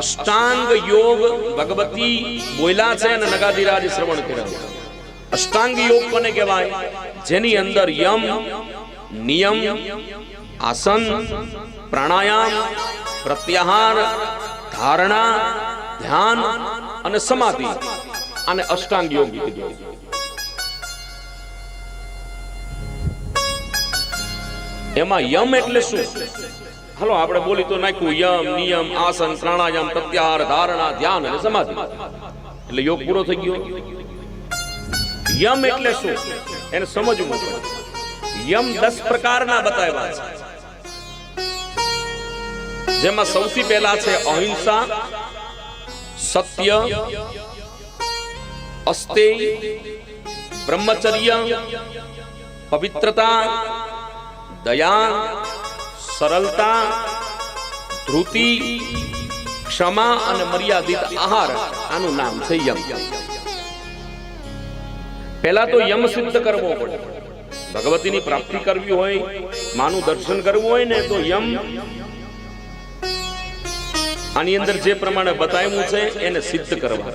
અષ્ટાંગ યોગ ભગવતી બોલ્યા છે અને નગાધિરાજ શ્રવણ કર્યા. અષ્ટાંગ યોગ કોને કહેવાય? જેની અંદર યમ, નિયમ, આસન, પ્રાણાયામ, પ્રત્યાહાર, ધારણા, ધ્યાન અને સમાધિ અને અષ્ટાંગ યોગ એમાં યમ એટલે શું? હાલો, આપણે બોલી તો નાખ્યું, યમ, નિયમ, આસન, પ્રાણાયામ પ્રત્યાહાર ધારણા, ધ્યાન અને સમાધિ. એટલે યોગ પૂરો થઈ ગયો. યમ એટલે શું? એને સમજવું યમ દસ પ્રકારના બતાવ્યા છે. જેમાં સૌથી પહેલા છે અહિંસા, સત્ય અસ્તેય બ્રહ્મચર્ય, પવિત્રતા, દયા સરળતા ધૃતિ ક્ષમા અને મર્યાદિત આહાર, આનું નામ છે યમ. પહેલા તો યમ સિદ્ધ કરવો પડે. ભગવતીની પ્રાપ્તિ કરવી હોય, માનું દર્શન કરવું હોય ને તો યમ આની અંદર જે પ્રમાણે બતાવ્યું છે, એને સિદ્ધ કરવા